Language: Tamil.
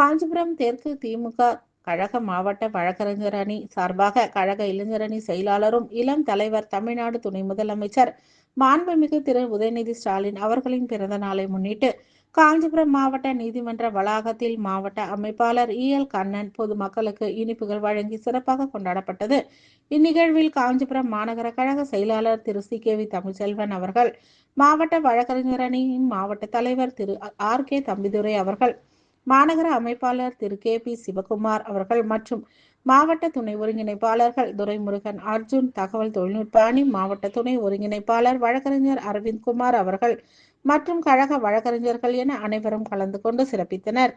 காஞ்சிபுரம் தெற்கு திமுக கழக மாவட்ட வழக்கறிஞர் அணி சார்பாக கழக இளைஞரணி செயலாளரும் இளம் தலைவர் தமிழ்நாடு துணை முதலமைச்சர் மாண்புமிகு திரு உதயநிதி ஸ்டாலின் அவர்களின் பிறந்த நாளை முன்னிட்டு காஞ்சிபுரம் மாவட்ட நீதிமன்ற வளாகத்தில் மாவட்ட அமைப்பாளர் இ எல் கண்ணன் பொதுமக்களுக்கு இனிப்புகள் வழங்கி சிறப்பாக கொண்டாடப்பட்டது. இந்நிகழ்வில் காஞ்சிபுரம் மாநகர கழக செயலாளர் Thiru. C. K. V. Tamilselvan அவர்கள் மாவட்ட வழக்கறிஞர் அணியின் மாவட்ட தலைவர் திரு. ஆர். கே. தம்பிதுரை அவர்கள் மாநகர அமைப்பாளர் திரு. கே. பி. சிவகுமார் அவர்கள் மற்றும் மாவட்ட துணை ஒருங்கிணைப்பாளர்கள் துரைமுருகன் அர்ஜுன் தகவல் தொழில்நுட்ப அணி மாவட்ட துணை ஒருங்கிணைப்பாளர் வழக்கறிஞர் அரவிந்த் குமார் அவர்கள் மற்றும் கழக வழக்கறிஞர்கள் என அனைவரும் கலந்து கொண்டு சிறப்பித்தனர்.